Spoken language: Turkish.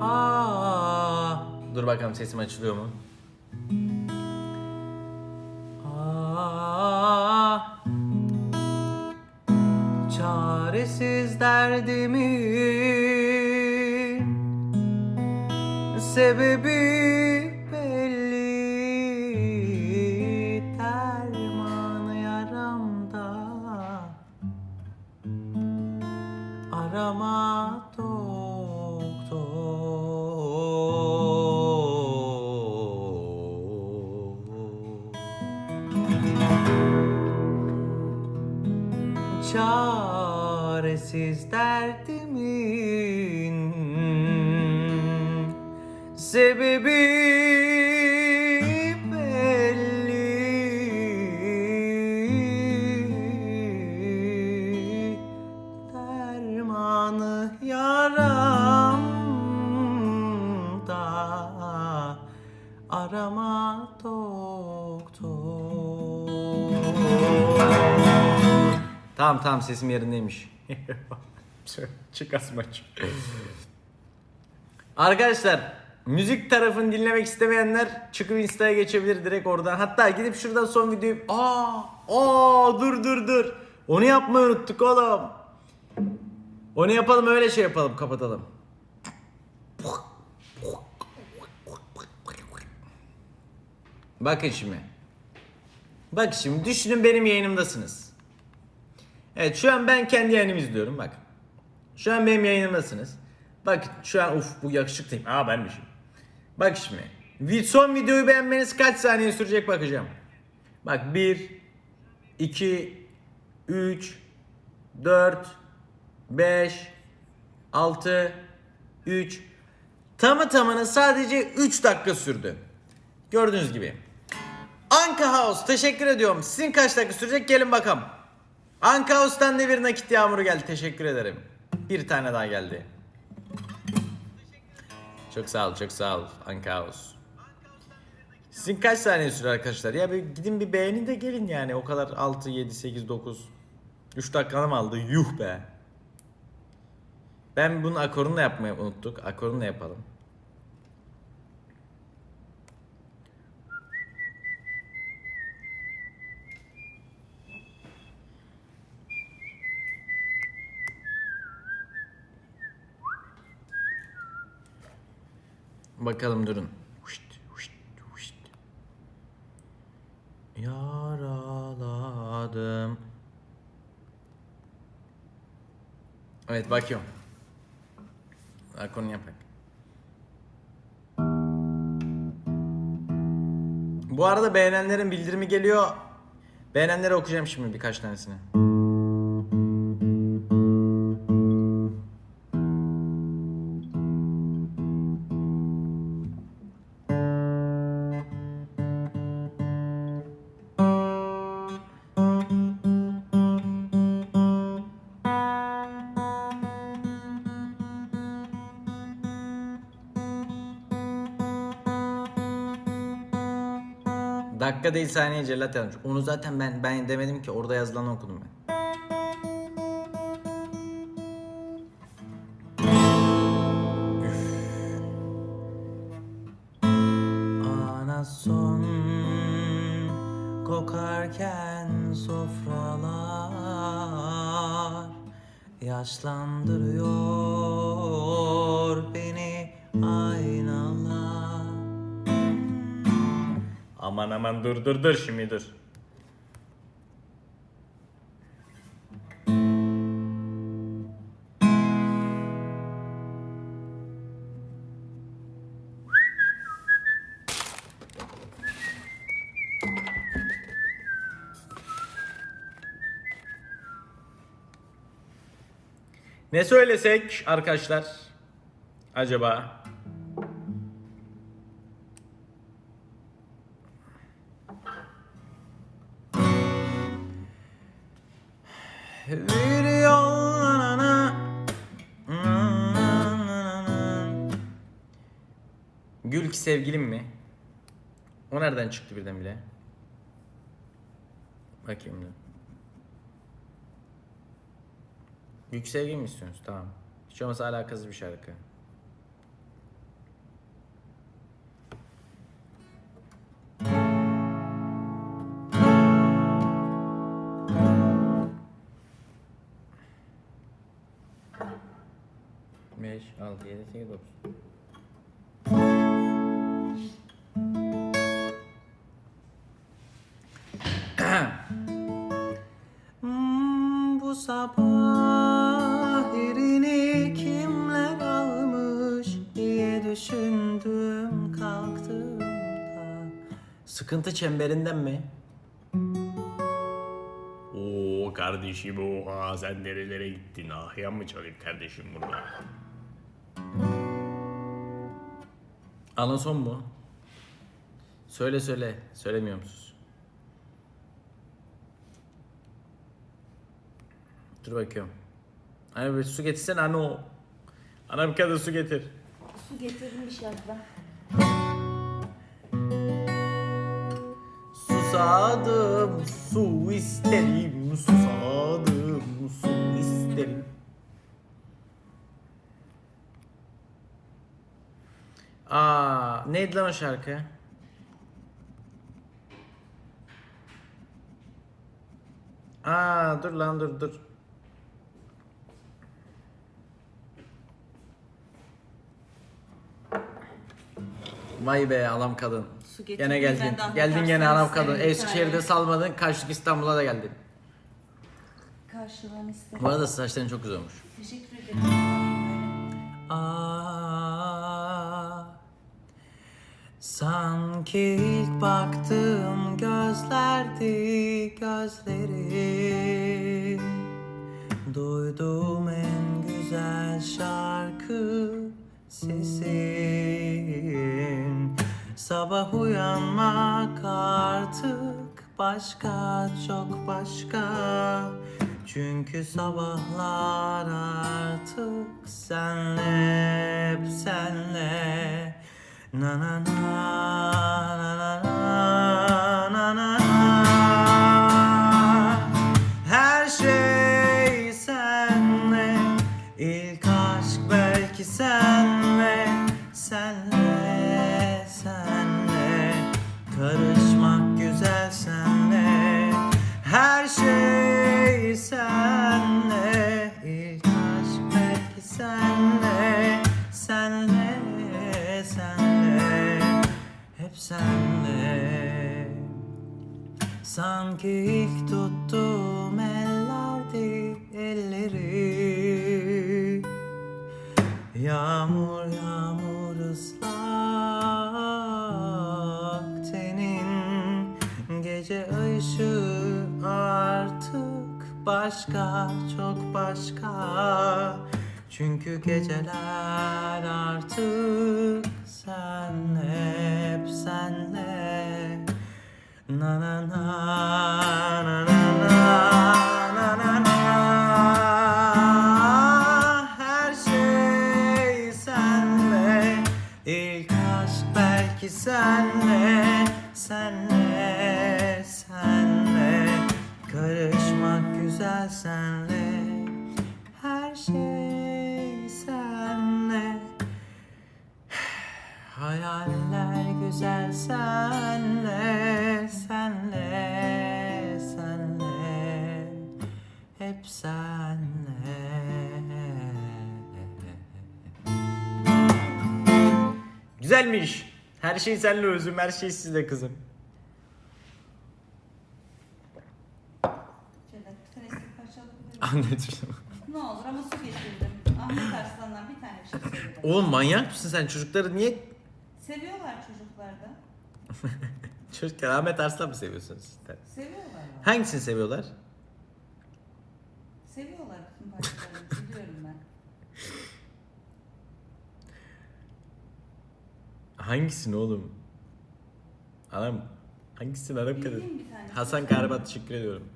Aa, dur bakalım sesim açılıyor mu? Aa, çaresiz derdimin sebebi Çaresiz derdimin sebebi Tamam tamam sesim yerindeymiş. Çık asmaç. Arkadaşlar müzik tarafını dinlemek istemeyenler çıkıp Insta'ya geçebilir direkt oradan. Hatta gidip şuradan son videoyu... Aa, aa dur dur dur. Onu yapmayı unuttuk oğlum. Onu yapalım öyle şey yapalım kapatalım. Bakın şimdi. Bak şimdi düşünün benim yayınımdasınız. Evet şu an ben kendi yayınımı izliyorum bak. Şu an benim yayınımdasınız. Bak şu an uf bu yakışıklıyım. Aa benmişim. Bak şimdi. Son videoyu beğenmeniz kaç saniye sürecek bakacağım. Bak 1 2 3 4 5 6 3 Tamı tamına sadece 3 dakika sürdü. Gördüğünüz gibi. Anka House teşekkür ediyorum. Sizin kaç dakika sürecek gelin bakalım. Anka House'tan da bir nakit yağmuru geldi. Teşekkür ederim. Bir tane daha geldi. Çok sağ ol, çok sağ ol Anka House. Sizin kaç saniye sürer arkadaşlar? Ya bir gidin bir beğenin de gelin yani. O kadar 6, 7, 8, 9. 3 dakikanı mı aldı? Yuh be. Ben bunun akorunu da yapmayı unuttuk. Akorunu da yapalım. Bakalım durun. Huşt, huşt, huşt. Yaraladım. Evet bakıyorum. Akorunu yapak. Bu arada beğenenlerin bildirimi geliyor. Beğenenleri okuyacağım şimdi birkaç tanesini. Dakika değil saniye cellat yazmış. Onu zaten ben ben demedim ki orada yazılanı okudum ben. Ana son kokarken sofralar yaşlandırıyor Aman aman dur dur dur şimdi dur. Ne söylesek arkadaşlar? Acaba? Gül ki sevgilim mi? O nereden çıktı birdenbire? Bakayım da. Gül ki sevgilim mi istiyorsunuz? Tamam. Hiç olmazsa alakasız bir şarkı. 5, 6, 7, 8, 9. Hmm, bu sabah kimler almış diye düşündüm kalktığımda. Sıkıntı çemberinden mi? Oo kardeşim oha sen nerelere gittin? Ahyan mı çalayım kardeşim burada? Anason mu? Söyle söyle. Söylemiyor musunuz? Dur bakıyorum. Hani bir su getirsen anne o. Ana bir kadın su getir. Su getirilmiş yazda. Susadım, su isterim, susadım, su isterim. Aa, neydi lan o şarkı? Aa, dur lan dur dur. Vay be alam kadın. Su getirdim, Gene geldin. ben de Geldin gene anam kadın. bir Eskişehir'de salmadın. Kaçtık İstanbul'a da geldin. Karşılığını isterim. Bu arada saçların çok güzel olmuş. Teşekkür ederim. Aa, sanki ilk baktığım gözlerdi gözleri. Duyduğum en güzel şarkı sesin. Sabah uyanmak artık başka çok başka. Çünkü sabahlar artık senle hep senle Na na na na Sanki ilk tuttuğum ellerdi elleri. Yağmur yağmur ıslak tenin. Gece ışığı artık başka çok başka. Çünkü geceler artık senle hep senle Na na na na na na na na Her şey senle. İlk aşk belki senle. Senle senle. Karışmak güzel senle. Her şey senle. Hayaller güzel senle, hep senle. Güzelmiş. Her şey senle özüm, her şey sizle kızım. Anneciğim. Ne olur ama su getirdim. Ahmet Arslan'dan bir tane bir şey söyledim. Oğlum manyak mısın sen? Çocukları niye... Seviyorlar çocuklar da. Çocuklar Ahmet Arslan mı seviyorsunuz? sizler? Seviyorlar. Hangisini seviyorlar? Seviyorlar bütün parçalarını. Biliyorum ben. Hangisini oğlum? Anam hangisini anam kadın? Bildiğim bir tanesi. Hasan Kahraman teşekkür ediyorum.